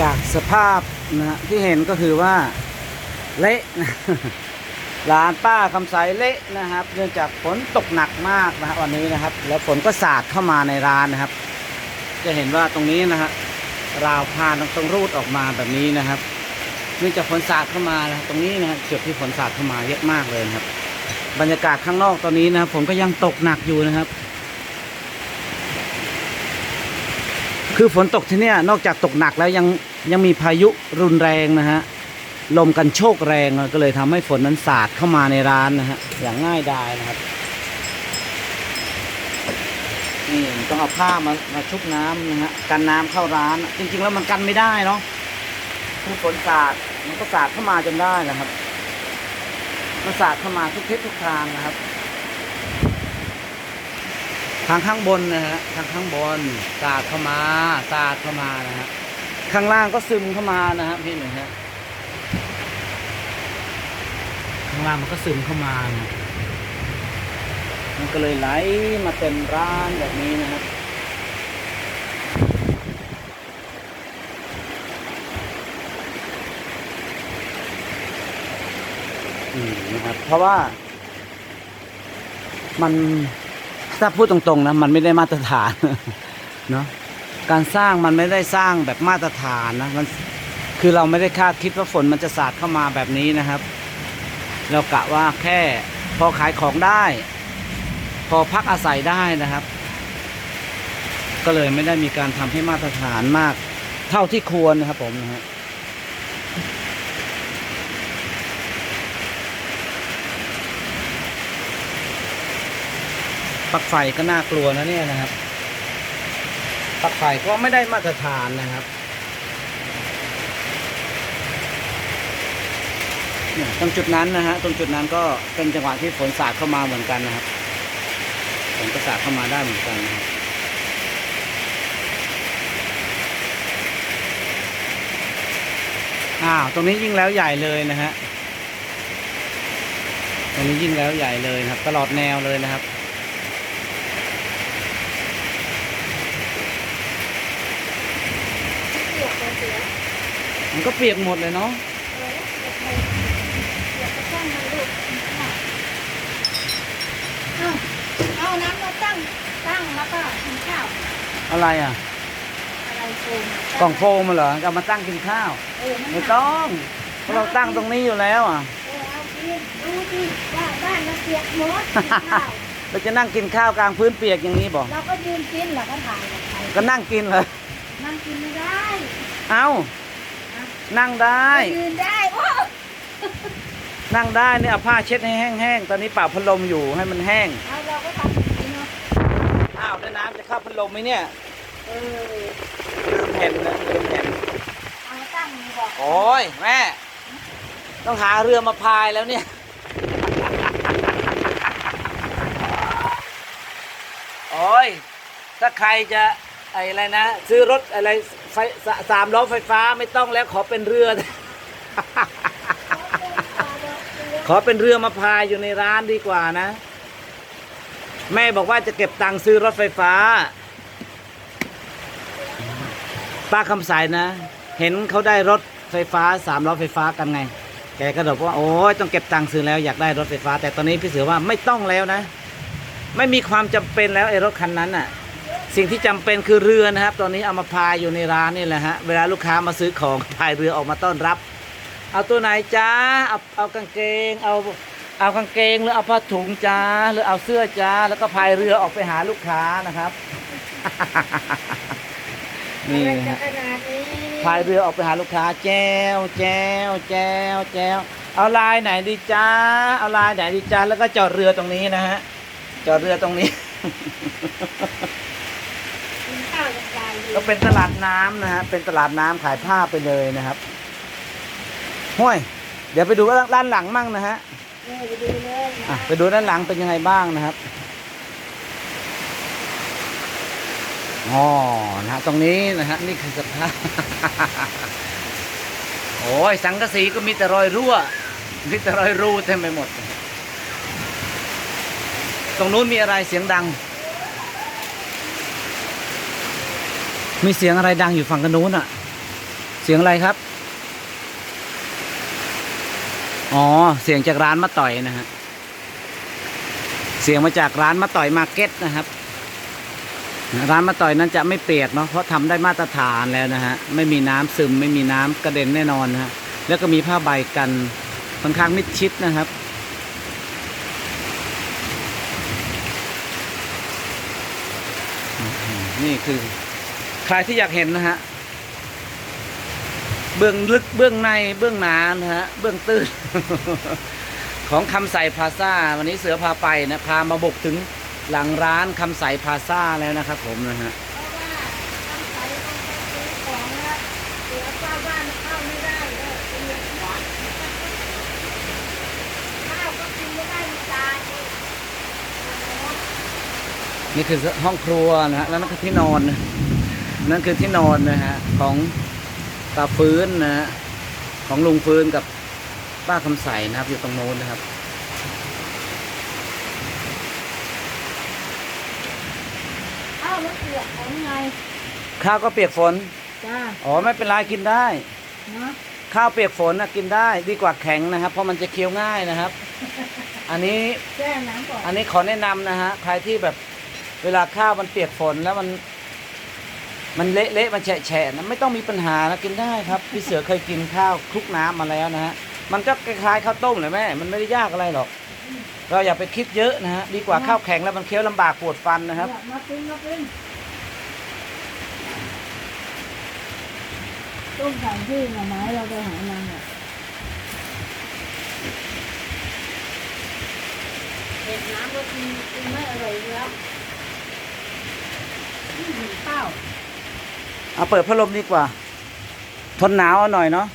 จากสภาพนะฮะที่เห็นก็คือว่าเละนะร้านป้าคำใสเละนะครับ เนื่องจากฝนตกหนักมากนะฮะวันนี้นะครับ แล้วฝนก็สาดเข้ามาในร้านนะครับ จะเห็นว่าตรงนี้นะฮะราวพานต้องรูดออกมาแบบนี้นะครับเนื่องจากฝนสาดเข้ามานะตรงนี้นะฮะจุดที่ฝนสาดเข้ามาเยอะมากเลยนะครับ บรรยากาศข้างนอกตอนนี้นะครับฝนก็ยังตกหนักอยู่นะครับ คือฝนตกที่นี่นอกจากตกหนักแล้วยังยังมีพายุรุนแรงนะฮะลมกันโชกแรงก็เลยทำให้ฝนนั้นสาดเข้ามาในร้านนะฮะอย่างง่ายดายนะครับนี่ต้องเอาผ้ามามาชุบน้ำนะฮะกันน้ำเข้าร้าน จริง ๆ แล้วมันกันไม่ได้เนาะคือฝนสาดมันก็สาดเข้ามาจนได้นะครับมันสาดเข้ามาทุกทิศทุกทางนะครับ ทางข้างบนนะฮะทางข้างบนสาดเข้ามาสาดเข้ามานะฮะข้างล่างก็ซึมเข้ามานะฮะพี่หนึ่งฮะข้างล่างมันก็ซึมเข้ามานะมันก็เลยไหลมาเต็มร้านแบบนี้นะครับอืมนะครับเพราะว่ามัน ถ้าพูดตรงๆนะมันไม่ได้มาตรฐานเนาะการสร้างมันไม่ได้สร้างแบบมาตรฐานนะมันคือเราไม่ได้คาดคิดว่าฝนมันจะสาดเข้ามาแบบนี้นะครับ เรากะว่าแค่พอขายของได้ พอพักอาศัยได้นะครับ ก็เลยไม่ได้มีการทำให้มาตรฐานมาก เท่าที่ควรนะครับผมนะฮะ ลั๊กไฟก็น่ากลัวนะเนี่ยนะครับปลั๊กไฟก็ไม่ได้มาตรฐานนะครับตรงจุดนั้นนะฮะตรงจุดนั้นก็เป็นจังหวะที่ฝนสาดเข้ามาเหมือนกันนะครับฝนก็สาดเข้ามาได้เหมือนกันนะครับอ้าวตรงนี้ยิ่งแล้วใหญ่เลยนะฮะตรงนี้ยิ่งแล้วใหญ่เลยครับ ตลอดแนวเลยนะครับ เปียกเลยเสีย มันก็เปียกหมดเลยเนาะเออเปียกไปเปียกไปตั้งมันลูกเอาเอาน้ำมาตั้ง ตั้งแล้วก็กินข้าว อะไรอะ อะไรโฟมกล่องโฟมมาเหรอก็เอามาตั้งกินข้าวเออมันไม่ต้องเพราะเราตั้งตรงนี้อยู่แล้วอะ เออเอากินดูสิว่าบ้านเราเปียกหมดกินข้าว เราจะนั่งกินข้าวกลางพื้นเปียกอย่างนี้บอกเราก็ยืนกินแหละก็ถ่ายกับใครก็นั่งกินเลย นั่งกินไม่ได้ เอา นั่งได้ ยืนได้โอ้นั่งได้เนี่ยเอาผ้าเช็ดให้แห้งๆ ตอนนี้เป่าพัดลมอยู่ให้มันแห้ง เอาเราก็ทำอย่างนี้เนาะอ้าวแล้วน้ำจะเข้าพัดลมไหมเนี่ยเออลืมเห็นนะลืมเห็นเอาตั้งนี่บอกโอ้ยแม่ ต้องหาเรือมาพายแล้วเนี่ย โอ้ยถ้าใครจะไอะไรนะ ซื้อรถอะไรไฟสสามล้อไฟฟ้าไม่ต้องแล้วขอเป็นเรือ ขอเป็นเรือมาพายอยู่ในร้านดีกว่านะ แม่บอกว่าจะเก็บตังค์ซื้อรถไฟฟ้า ป้าคำสายนะ เห็นเขาได้รถไฟฟ้าสามล้อไฟฟ้ากันไง แกก็บอกว่าโอ้ยต้องเก็บตังค์ซื้อแล้วอยากได้รถไฟฟ้า แต่ตอนนี้พี่เสือว่าไม่ต้องแล้วนะ ไม่มีความจำเป็นแล้วไอ้รถคันนั้นน่ะ สิ่งที่จำเป็นคือเรือนะครับ ตอนนี้เอามาพายอยู่ในร้านนี่แหละฮะเวลาลูกค้ามาซื้อของพายเรือออกมาต้อนรับ เอาตัวไหนจ้าเอาเอากางเกง เอาเอากางเกงหรือเอาผ้าถุงจ้าหรือเอาเสื้อจ้าแล้วก็พายเรือออกไปหาลูกค้านะครับนี่ฮะพายเรือออกไปหาลูกค้าแจวแจวแจวแจวเอาลายไหนดีจ้าเอาลายไหนดีจ้าแล้วก็จอดเรือตรงนี้นะฮะจอดเรือตรงนี้ กินข้าวยังไงอยู่ก็เป็นตลาดน้ำนะฮะเป็นตลาดน้ำขายผ้าไปเลยนะครับห้วย เดี๋ยวไปดูด้านหลังมั่งนะฮะเออไปดูเลยอะนะไปดูด้านหลังเป็นยังไงบ้างนะครับอ๋อนะฮะตรงนี้นะฮะนี่คือสภาพ โอ้ยสังกะสีก็มีแต่รอยรั่วมีแต่รอยรูเต็มไปหมด ตรงนู้นมีอะไรเสียงดัง มีเสียงอะไรดังอยู่ฝั่งกันนู้นอะเสียงอะไรครับ อ๋อ เสียงจากร้านมาต่อยนะฮะ เสียงมาจากร้านมาต่อยมาร์เก็ตนะครับ ร้านมาต่อยนั้นจะไม่เปียกเนาะ เพราะทำได้มาตรฐานแล้วนะฮะ ไม่มีน้ำซึมไม่มีน้ำกระเด็นแน่นอนนะฮะ แล้วก็มีผ้าใบกันค่อนข้างมิดชิดนะครับนี่คือ ใครที่อยากเห็นนะฮะ เบื้องลึกเบื้องในเบื้องหนานะฮะ เบื้องตื้นของคำใสพลาซ่าวันนี้เสือพาไปนะพามาบุกถึงหลังร้านคำใสพลาซ่าแล้วนะครับผมนะฮะเพราะว่าทำใส่ต้องไปซื้อของแล้วเสือเฝ้าบ้านเข้าไม่ได้เลยเสือหมดข้าวก็กินไม่ได้มีจานเองนี่คือห้องครัวนะฮะแล้วนั่นคือที่นอน นะนั่นคือที่นอนนะฮะของตาฟื้นนะฮะของลุงฟื้นกับป้าคำใสนะครับ อยู่ตรงโน้นนะครับ ข้าวมะเขือของไงข้าวก็เปียกฝน จ้าอ๋อไม่เป็นไรกินได้ เนาะข้าวเปียกฝนนะกินได้ดีกว่าแข็งนะครับ เพราะมันจะเคี้ยวง่ายนะครับ อันนี้แช่น้ำก่อนอันนี้ขอแนะนำนะฮะใครที่แบบเวลาข้าวมันเปียกฝนแล้วมัน มันเละเละๆมันแฉะแฉะนะไม่ต้องมีปัญหานะกินได้ครับ พี่เสือเคยกินข้าวคลุกน้ำมาแล้วนะฮะมันก็คล้ายๆข้าวต้มเลยแม่มันไม่ได้ยากอะไรหรอก เราอย่าไปคิดเยอะนะฮะดีกว่าข้าวแข็งแล้วมันเคี้ยวลำบากปวดฟันนะครับเนี่ยมากินมากินต้มไก่ที่หน่อไม้เราไปหามาเนี่ยเด็ดน้ำก็กินกินไม่อร่อยอยู่แล้วอืมข้าว เอาเปิดพัดลมดีกว่า ทนหนาวหน่อยเนาะ